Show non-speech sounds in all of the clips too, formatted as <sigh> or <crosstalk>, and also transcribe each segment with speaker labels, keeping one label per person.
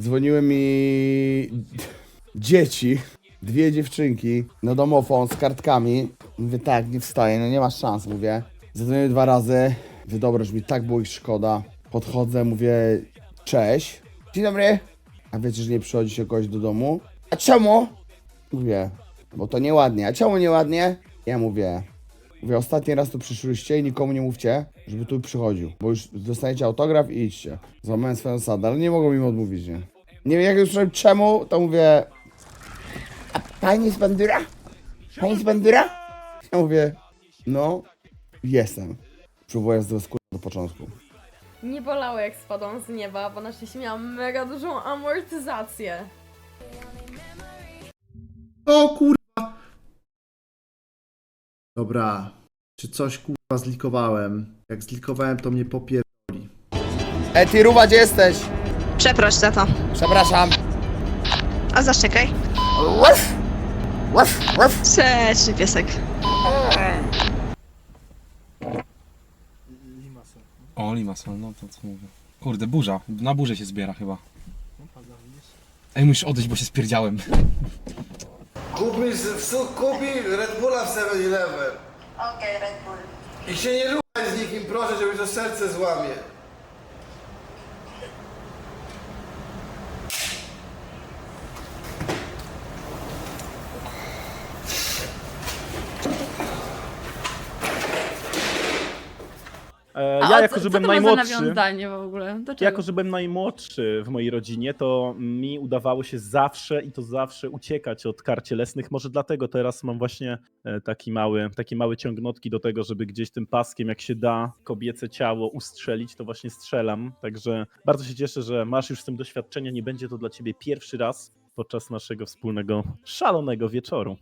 Speaker 1: dzwoniły mi dzieci, dwie dziewczynki, na domofon z kartkami. Mówię, tak, nie wstaję, no nie masz szans, mówię. Zadzwoniłem dwa razy, mówię, dobra, już mi tak było ich szkoda. Podchodzę, mówię, cześć. Dzień dobry. A wiecie, że nie przychodzi się kogoś do domu? A czemu? Mówię, bo to nieładnie. A czemu nieładnie? Ja mówię, mówię, ostatni raz tu przyszłyście i nikomu nie mówcie, żeby tu przychodził, bo już dostaniecie autograf i idźcie. Złamałem swoją zasadę, ale nie mogą mi odmówić, nie? Nie wiem, jak już słyszałem czemu, to mówię, a pani z bandura? Pani z bandura? Ja mówię, no, jestem. Próbuję z skóry do początku.
Speaker 2: Nie bolało jak spadłam z nieba, bo na szczęście miałam mega dużą amortyzację.
Speaker 3: O kurwa! Dobra. Czy coś kurwa zlikowałem? Jak zlikowałem, to mnie popierdoli.
Speaker 1: E, ty gdzie jesteś?
Speaker 4: Przeproś za to.
Speaker 1: Przepraszam.
Speaker 4: A zaszczekaj.
Speaker 1: Łaf! Łaf, łaf.
Speaker 4: Cześć, piesek.
Speaker 5: O, limason, no to co mówię. Kurde, burza. Na burzę się zbiera chyba. Ej, musisz odejść, bo się spierdziałem.
Speaker 6: Kup mi, w- kup mi Red Bulla w 7-Eleven.
Speaker 4: Okej, Red Bull.
Speaker 6: I się nie ruchaj z nikim, proszę, żeby to serce złamie.
Speaker 7: Ja jako, że byłem najmłodszy,
Speaker 8: nawiązanie w ogóle? Do czego?
Speaker 7: jako, że byłem najmłodszy w mojej rodzinie, to mi udawało się zawsze i to zawsze uciekać od kar cielesnych. Może dlatego teraz mam właśnie e, taki mały, takie małe ciągnotki do tego, żeby gdzieś tym paskiem, jak się da, kobiece ciało ustrzelić, to właśnie strzelam. Także bardzo się cieszę, że masz już z tym doświadczenia. Nie będzie to dla ciebie pierwszy raz podczas naszego wspólnego, szalonego wieczoru.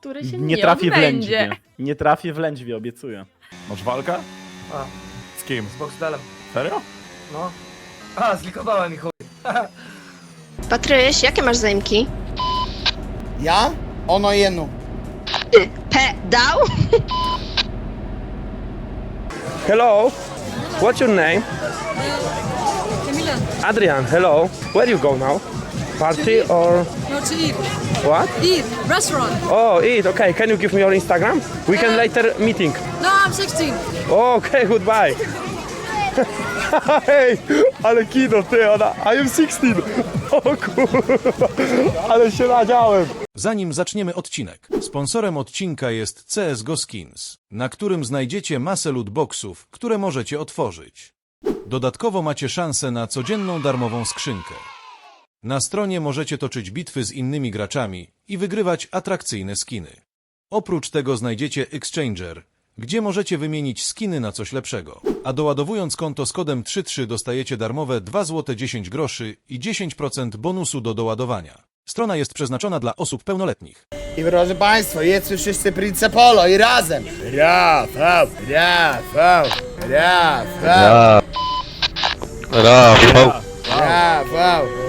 Speaker 2: Który się
Speaker 7: Nie
Speaker 2: nie,
Speaker 7: trafię w lędźwie. Nie trafię w lędźwie, obiecuję.
Speaker 9: Masz walkę?
Speaker 6: A.
Speaker 9: Z kim?
Speaker 6: Z Boxdelem.
Speaker 9: Serio?
Speaker 6: No. A, zlikowałem ich chuj. <laughs>
Speaker 4: Patryś, jakie masz zaimki?
Speaker 1: Ja? Ono jeno.
Speaker 4: Ty, pedał?
Speaker 10: Hello, what's your name? Adrian, hello. Where you go now? Party or
Speaker 8: No to eat.
Speaker 10: what?
Speaker 8: Eat. Restaurant.
Speaker 10: Oh, eat. Okay, can you give me your Instagram? We can later meeting.
Speaker 8: No, I'm 16.
Speaker 10: Okay, <laughs> goodbye. Hej, ale kino, ty, ona, I am 16. <laughs> O kurwa, ale się nadziałem.
Speaker 11: Zanim zaczniemy odcinek, sponsorem odcinka jest CSGO Skins, na którym znajdziecie masę lootboxów, które możecie otworzyć. Dodatkowo macie szansę na codzienną darmową skrzynkę. Na stronie możecie toczyć bitwy z innymi graczami i wygrywać atrakcyjne skiny. Oprócz tego znajdziecie Exchanger, gdzie możecie wymienić skiny na coś lepszego. A doładowując konto z kodem 33 dostajecie darmowe 2 zł 10 groszy i 10% bonusu do doładowania. Strona jest przeznaczona dla osób pełnoletnich.
Speaker 1: I proszę Państwa, jedzmy wszyscy Prince Polo i razem! Rafał, Rafał, Rafał, Rafał.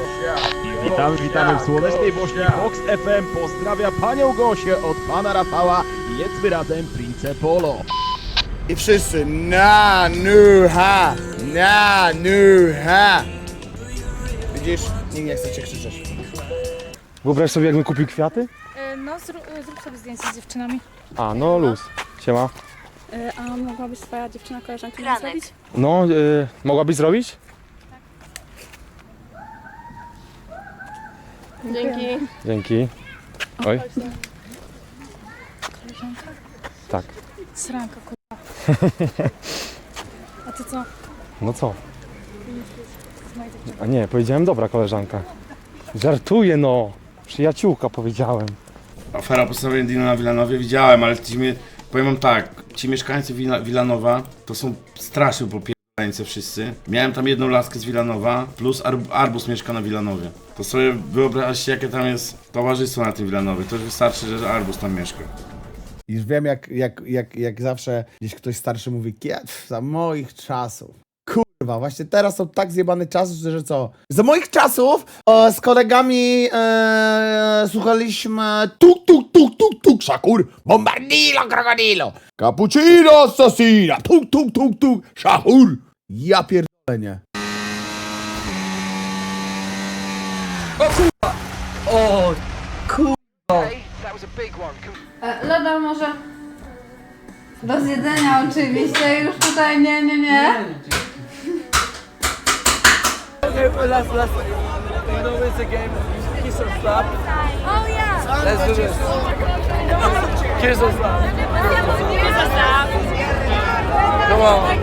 Speaker 7: Witamy, witamy w słonecznej Bośni. Fox FM pozdrawia panią Gosię od pana Rafała. Jedzmy razem Prince Polo.
Speaker 1: I wszyscy na nu ha, na nu ha. Widzisz? Nikt nie chce cię krzyczeć.
Speaker 10: Wyobraź sobie, jakbym kupił kwiaty?
Speaker 8: No, zrób, zrób sobie zdjęcie z dziewczynami.
Speaker 10: A, no luz. Siema.
Speaker 8: A mogłabyś twoja dziewczyna, koleżanka mi zrobić?
Speaker 10: No, y, mogłabyś zrobić?
Speaker 2: Dzięki.
Speaker 10: Dzięki. Oj.
Speaker 8: Koleżanka?
Speaker 10: Tak.
Speaker 8: Sranka, kurwa. A ty co?
Speaker 10: No co? A nie, powiedziałem dobra koleżanka. Żartuję no. Przyjaciółka powiedziałem.
Speaker 6: Afera postawienia Dino na Wilanowie widziałem, ale ci mnie, powiem wam tak, ci mieszkańcy Wila- Wilanowa to są strasznie wszyscy. Miałem tam jedną laskę z Wilanowa, plus Ar Arbus mieszka na Wilanowie. To sobie wyobraźcie, jakie tam jest towarzystwo na tym Wilanowie. To już wystarczy, że Arbus tam mieszka.
Speaker 1: Już wiem, jak, jak, jak, jak zawsze gdzieś ktoś starszy mówi, "Kie- za moich czasów. Kurwa, właśnie teraz są tak zjebane czasy, że co? Za moich czasów e, z kolegami e, słuchaliśmy tuk, tuk, tuk, tuk, tuk, szakur, bombardilo, krokodilo, cappuccino, assassina, tuk, tuk, tuk, tuk, szakur. Ja pierdolę, nie.
Speaker 12: O,
Speaker 10: E, Loda może. Do zjedzenia oczywiście, już tutaj nie, nie, nie.
Speaker 12: last, last. You know it's a game. Kiss or slap.
Speaker 10: Oh yeah!
Speaker 12: Let's do this. Kiss or slap. Come on.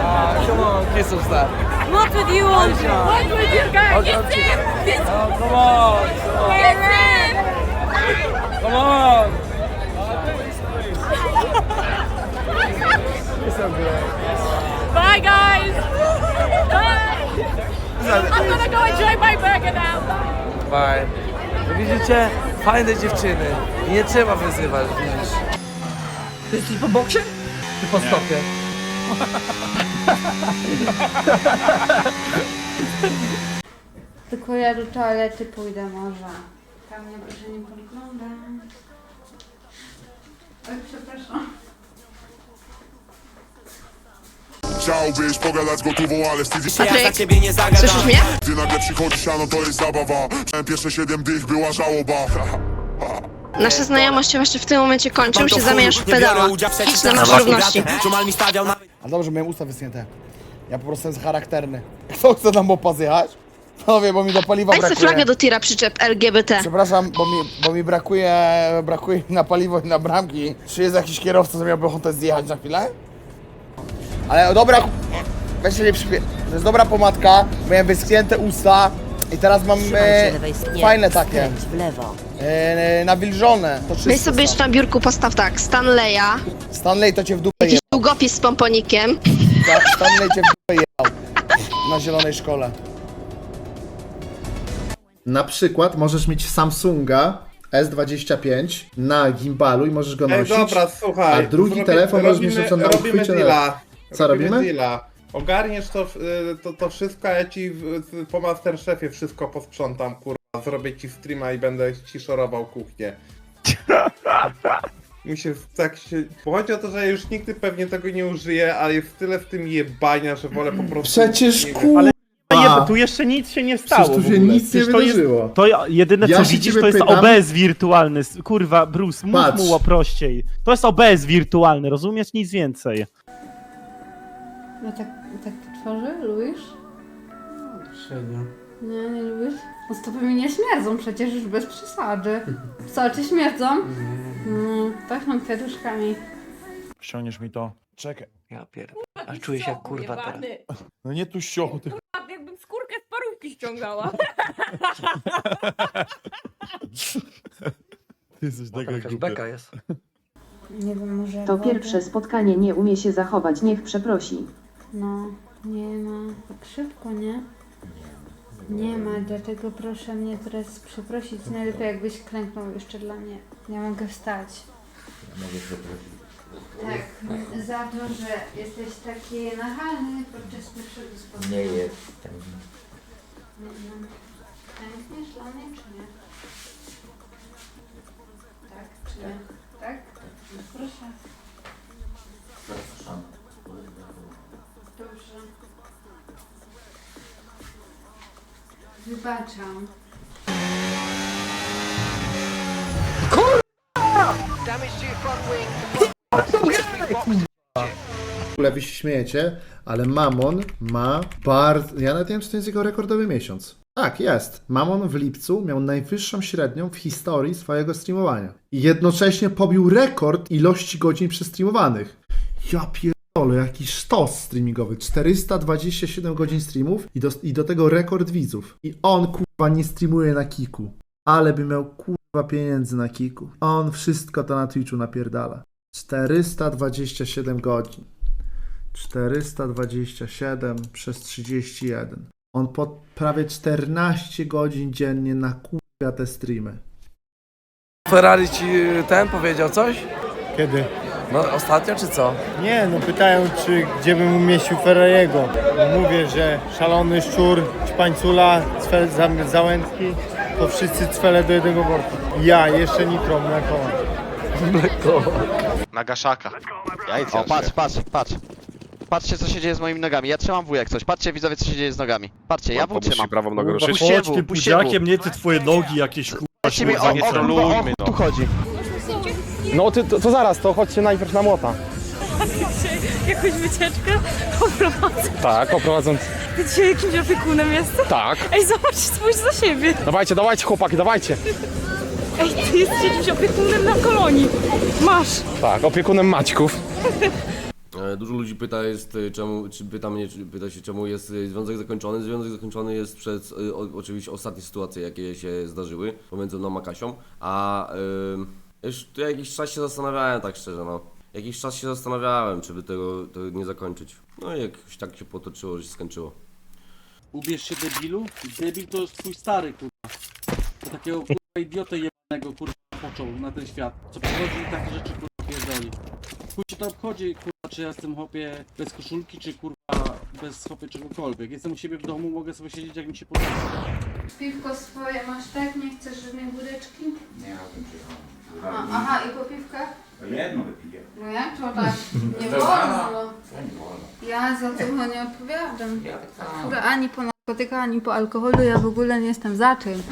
Speaker 12: Ah, come on, kiss or slap.
Speaker 10: What would you want? What would you guys?
Speaker 12: Okay, okay. Oh, come on. Come on. It's okay.
Speaker 10: Bye guys! Bye! I'm gonna go enjoy my burger now!
Speaker 12: Bye. Widzicie? Fajne dziewczyny. Nie trzeba wyzywać, widzisz. Ty jesteś po boksie? Czy po stopie?
Speaker 10: Tylko ja do toalety pójdę może. Tam nie proszę nie podglądam. Oj, przepraszam.
Speaker 13: Chciałbyś pogadać gotową, ale wstydzi się
Speaker 4: Patryk, słyszysz mnie?
Speaker 13: Gdy nagle przychodzi siano, to jest zabawa Miałem pierwsze siedem dych, była żałoba <laughs>
Speaker 4: Nasze znajomości właśnie w tym momencie kończą się, zamieniasz w pedała. Idź na nasze równości.
Speaker 1: A dobrze, miałem usta wysunięte. Ja po prostu jestem charakterny. <laughs> Kto chce tam opa zjechać? No wie, bo mi do paliwa
Speaker 4: Daj sobie
Speaker 1: brakuje.
Speaker 4: flagę do tira przyczep LGBT.
Speaker 1: Przepraszam, bo mi, bo mi brakuje, brakuje na paliwo i na bramki. Czy jest jakiś kierowca, co miałby ochotę zjechać na chwilę? Ale dobra, weź się nie przypie... To jest dobra pomadka, miałem wyschnięte usta i teraz mam e, fajne takie,
Speaker 14: w lewo.
Speaker 1: E, nawilżone. To
Speaker 4: Weź sobie jeszcze na biurku postaw tak, Stanleya,
Speaker 1: Stanley to cię w dupę
Speaker 4: jakiś
Speaker 1: jebał.
Speaker 4: długopis z pomponikiem.
Speaker 1: Sta- Stanley cię w dupę jebał. Na zielonej szkole.
Speaker 3: Na przykład możesz mieć Samsunga S25 na gimbalu i możesz go nosić.
Speaker 12: słuchaj.
Speaker 3: A drugi telefon możesz mieć na na uchwycie na... Co robimy?
Speaker 12: deala. Ogarniesz to, y, to, to wszystko, a ja ci w, w- po Masterchefie wszystko posprzątam, kurwa. Zrobię ci streama i będę ci szorował kuchnię. Mi się tak się... Bo chodzi o to, że już nigdy pewnie tego nie użyję, ale jest tyle w tym jebania, że wolę po prostu...
Speaker 3: Przecież
Speaker 12: nie wiem.
Speaker 3: kurwa!
Speaker 7: Ale tu jeszcze nic się nie stało.
Speaker 3: Przecież tu
Speaker 7: w
Speaker 3: się
Speaker 7: ogóle.
Speaker 3: nic nie
Speaker 7: Przecież to jest-
Speaker 3: wydarzyło.
Speaker 7: To ja- jedyne
Speaker 3: Ja
Speaker 7: co
Speaker 3: się
Speaker 7: widzisz
Speaker 3: ciebie
Speaker 7: to jest
Speaker 3: pytam-
Speaker 7: OBS wirtualny. S- Kurwa, Bruce, mów
Speaker 3: Patrz.
Speaker 7: mu o prościej. To jest OBS wirtualny, rozumiesz? Nic więcej.
Speaker 10: No tak, tak to tworzy? Lubisz?
Speaker 12: Średnio.
Speaker 10: Nie, nie lubisz? No stopy mi nie śmierdzą przecież już bez przesady. Co, czy śmierdzą? Mm, pachną kwiatuszkami.
Speaker 12: Ściągniesz mi to.
Speaker 1: Czekaj.
Speaker 14: Ja pierd... A czuję się jak kurwa teraz.
Speaker 12: No nie tu ściął, tylko...
Speaker 10: Jakbym skórkę z parówki ściągała.
Speaker 12: Ty jesteś taka
Speaker 14: Jakaś beka jest.
Speaker 10: Nie wiem, może...
Speaker 8: To pierwsze spotkanie nie umie się zachować, niech przeprosi.
Speaker 10: No, nie ma. Tak szybko, nie? Nie ma, dlatego proszę mnie teraz przeprosić. Najlepiej jakbyś klęknął jeszcze dla mnie. Nie mogę wstać. Tak, za to, że jesteś taki nachalny podczas pierwszego spotkania.
Speaker 14: Nie jestem.
Speaker 10: Mm, Klękniesz dla mnie, czy nie? Tak, czy nie? Tak? No proszę. Dobrze. Wybaczam.
Speaker 3: W ogóle wy się śmiejecie, ale Mamon ma bardzo... Ja nawet nie wiem, czy to jest jego rekordowy miesiąc. Tak, jest. Mamon w lipcu miał najwyższą średnią w historii swojego streamowania. I jednocześnie pobił rekord ilości godzin przestreamowanych. Ja pierdolę, jaki sztos streamingowy. 427 godzin streamów i do, i do tego rekord widzów. I on, kurwa, nie streamuje na Kiku. Ale by miał, kurwa, pieniędzy na Kiku. On wszystko to na Twitchu napierdala. 427 godzin. 427 przez 31. On po prawie 14 godzin dziennie nakupia te streamy.
Speaker 12: Ferrari ci ten powiedział coś?
Speaker 5: Kiedy?
Speaker 12: No ostatnio czy co?
Speaker 5: Nie, no pytają, czy gdzie bym umieścił Ferrariego. Mówię, że szalony szczur, ćpańcula, cwel Zam- załęcki, to wszyscy cwele do jednego worka. Ja, jeszcze nitro, mleko.
Speaker 12: Mleko. Na gaszaka.
Speaker 5: O, patrz, patrz, patrz.
Speaker 6: patrzcie co się dzieje z moimi nogami. Ja trzymam W jak coś. Patrzcie widzowie co się dzieje z nogami. Patrzcie, ja W trzymam.
Speaker 15: prawą
Speaker 5: chodź tym
Speaker 6: puśćcie W.
Speaker 5: pudziakiem, nie ty twoje nogi jakieś kurwa
Speaker 6: mi, o, o,
Speaker 5: śmierdzą.
Speaker 6: kurwa, o, tu chodzi.
Speaker 15: No ty, to, to zaraz, to chodźcie najpierw na młota. <laughs>
Speaker 10: Jakąś wycieczkę poprowadzę.
Speaker 15: Tak, oprowadząc.
Speaker 10: Ty dzisiaj jakimś opiekunem jesteś?
Speaker 15: Tak.
Speaker 10: Ej, zobacz, spójrz za siebie.
Speaker 15: Dawajcie, dawajcie chłopaki, dawajcie.
Speaker 10: Ej, ty jesteś jakimś opiekunem na kolonii. Masz.
Speaker 15: Tak, opiekunem Maćków.
Speaker 16: E, Dużo ludzi pyta jest e, czemu, czy pyta mnie, czy pyta się czemu jest e, związek zakończony. Związek zakończony jest przez o, oczywiście ostatnie sytuacje, jakie się zdarzyły pomiędzy mną a Kasią, a e, już tu jakiś czas się zastanawiałem, tak szczerze, no. Jakiś czas się zastanawiałem, czy by tego, tego nie zakończyć. No i jakoś tak się potoczyło, że się skończyło.
Speaker 14: Ubierz się debilu. Debil to jest twój stary, kurwa. To takiego kurwa idiotę jebanego, kurwa, począł na ten świat. Co przychodzi i takie rzeczy, kurwa, pierdoli. Chuj się to obchodzi, kurwa, czy ja jestem hopie bez koszulki, czy kurwa bez hopie czegokolwiek. Jestem u siebie w domu, mogę sobie siedzieć jak mi się podoba.
Speaker 10: Piwko swoje masz tak? Nie chcesz żadnej góreczki? Nie, A, aha, i po piwkach?
Speaker 9: Jedno wypiję.
Speaker 10: No jak to tak? <laughs> Nie wolno. no. Ja za to chyba nie odpowiadam. Kurde, ani po narkotykach, ani po alkoholu ja w ogóle nie jestem za czym.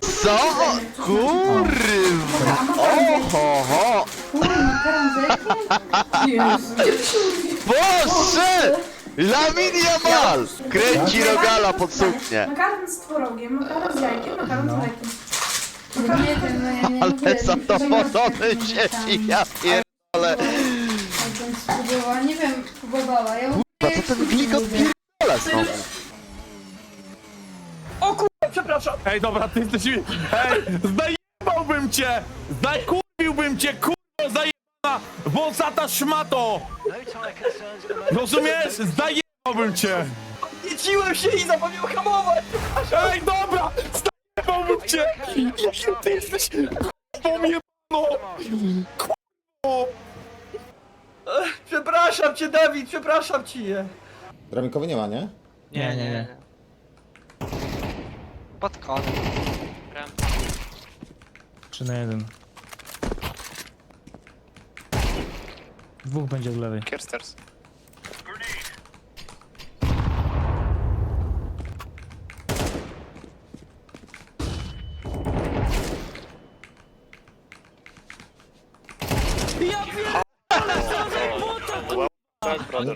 Speaker 6: Co? Kurwa! Oho, ho!
Speaker 10: Kurde, makaron z jakim? Jezu.
Speaker 6: Boże! Lamin Jamal! Kręci rogala pod suknię.
Speaker 10: Makaron z tworogiem, makaron z jajkiem, makaron z mlekiem. Nie wiem, no ja nie
Speaker 6: Ale zadowolony dzieci, ja pierdolę.
Speaker 10: Spróbowała, nie wiem, próbowała. Ja
Speaker 6: Kurwa, co ten wilk odpierdala znowu?
Speaker 5: Ej, dobra, ty jesteś... Ej, zajebałbym cię! Zakurwiłbym cię, kurwa, zajebana wąsata szmato! Rozumiesz? Zajebałbym cię! Odnieciłem się i zapomniałem hamować! Ej, dobra! Zajebałbym cię! Jakim ty jesteś kurwą jebaną! Kurwo! Przepraszam cię, Dawid, przepraszam cię!
Speaker 3: Dramikowy nie ma, nie?
Speaker 14: Nie, nie, nie.
Speaker 6: Pod kąt.
Speaker 5: 3 na 1. Dwóch będzie od lewej.
Speaker 6: Kersters.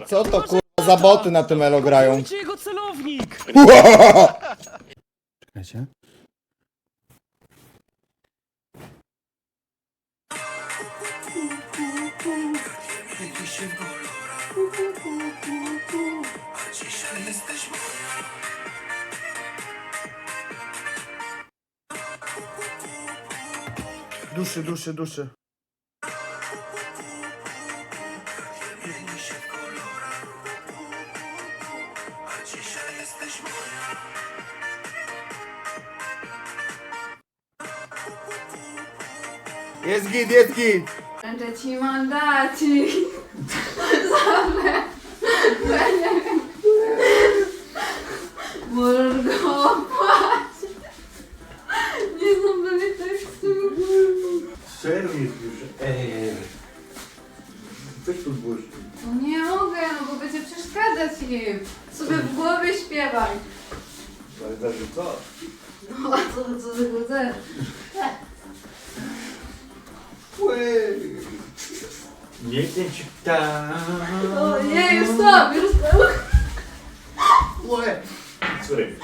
Speaker 3: Co to kurwa za boty na tym elo grają?
Speaker 14: jego celownik! <laughs> <laughs>
Speaker 1: Duszy, duszy, duszy. Jest git, jest git!
Speaker 10: Będę ci mandacik. <laughs> Zawsze. No nie mogę, no bo będzie przeszkadzać im. Sobie w głowie śpiewaj.
Speaker 12: Ale zależy co?
Speaker 10: No a co, co ty chcesz?
Speaker 12: Nie kręć tam.
Speaker 10: O nie, już stop, już stop.
Speaker 12: Sorry.